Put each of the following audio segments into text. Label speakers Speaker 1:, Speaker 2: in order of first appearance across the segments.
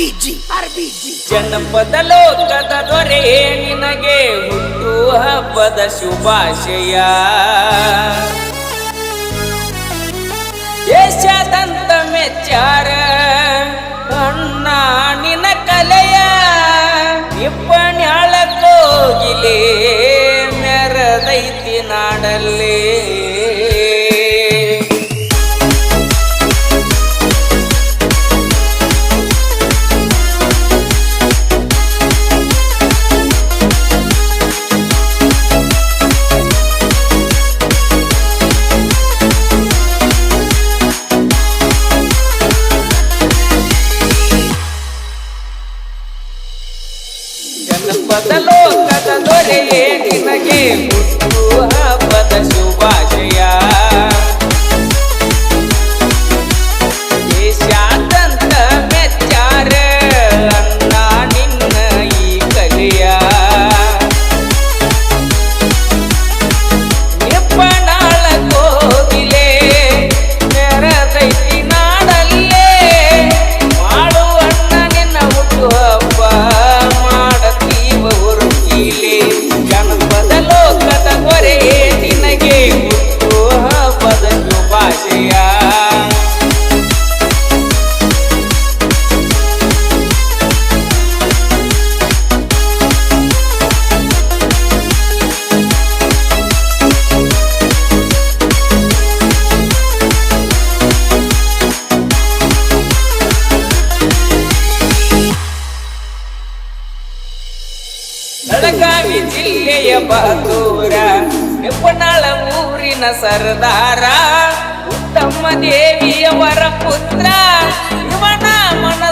Speaker 1: ಆರ್ಬಿಜಿ ಆರ್ಬಿಜಿ
Speaker 2: ಜನಪದ ಲೋಕದ ದೊರೆ ನಿನಗೆ ಹುಟ್ಟು ಹಬ್ಬದ ಶುಭಾಶಯ. ದೇಶದಂತ ಮೆಚ್ಚಾರ, ಅಣ್ಣ ನಿನ ಕಲೆಯ ಇಪ್ಪಣ್ಯಾಳ ಕೋಗಿಲೆ ಮೆರದೈತಿ ನಾಡಲ್ಲೇ. ನಿನಗೆ ಬೆಳಗಾವಿ ಜಿಲ್ಲೆಯ ಬಹದ್ದೂರ. ಹೆಪ್ಪನಾಳ ಊರಿನ ಸರ್ದಾರ. ಉತ್ತಮ ದೇವಿಯವರ ಪುತ್ರ. ಇವನ ಮನಸ್ಸು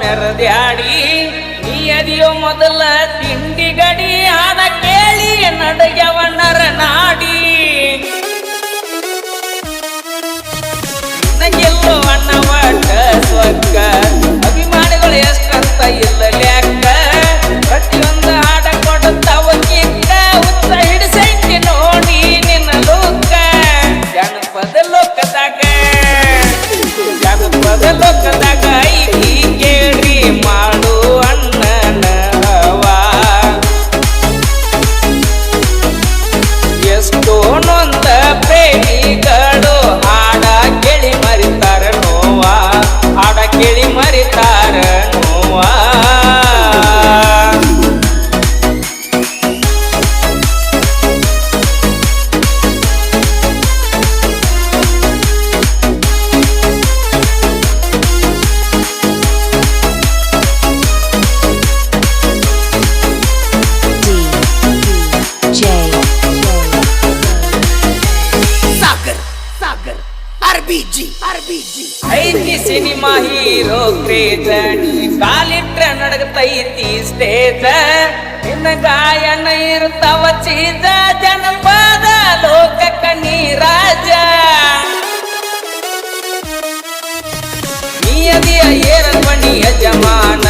Speaker 2: ಮೆರದ್ಯಾಡಿ ನೀ ಅದಿಯೋ ಮೊದಲ ತಿಂಡಿ ಗಡಿ ಆದ ಕೇಳಿ ನಡೆಯವಣ್ಣರ ನಾಡಿ. ನಂಗೆಲ್ಲೋ ಅಣ್ಣವ ಒಟ್ಟ ಸ್ವರ್ಗ, ಅಭಿಮಾನಿಗಳು ಎಷ್ಟಂತ ಇಲ್ಲ ಲೆಕ್ಕ. ಪ್ರತಿಯೊಂದು ಆಟ ಕೊಡುತ್ತಾವ ಕಿಕ್ಕ ಉತ್ತ ಹಿಡಿಸೈತಿ ನೋಡಿ ನಿನ್ನ ಲೋಕ. ಜನಪದ ಲೋಕದಾಗ ಜನಪದ ಲೋಕದಾಗ ಐತಿ ಮಾಡು
Speaker 1: ಆರ್ಬಿಜಿ ಆರ್ಬಿಜಿ
Speaker 2: ಐತಿ ಸಿನಿಮಾ ಹೀರೋ ಕ್ರೇಜ ಕಾಲಿಟ್ರ ನಡಗತೈತಿ ಸ್ಟೇಜ ನಿನ್ನ ಗಾಯನ ಇರ್ತಾವ ಚೀಜ ಜನಪದ ಲೋಕಕ್ಕ ನೀ ರಾಜ. ನೀಯದಿಯ ಏರ ಬಣಿ ಯಜಮಾನ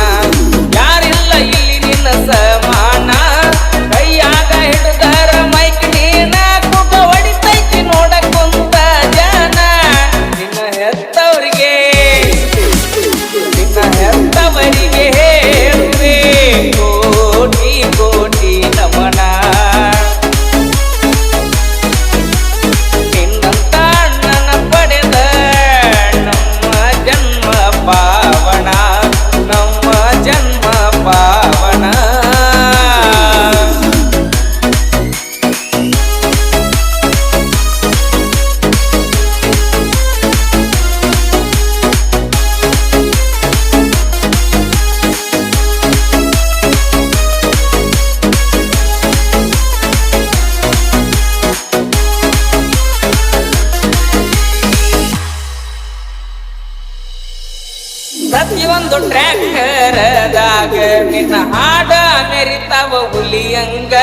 Speaker 2: ಇವೊಂದು ಟ್ರ್ಯಾಕ್ಟರದಾಗ ನಿನ್ನ ಹಾಡ ಮೆರಿತಾವ ಹುಲಿಯಂಗ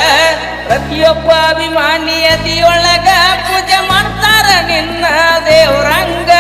Speaker 2: ಪ್ರತಿಯೊಬ್ಬ ಅಭಿಮಾನಿಯದಿಯೊಳಗ ಪೂಜೆ ಮಾಡ್ತಾರ ನಿನ್ನ ದೇವ್ರಂಗ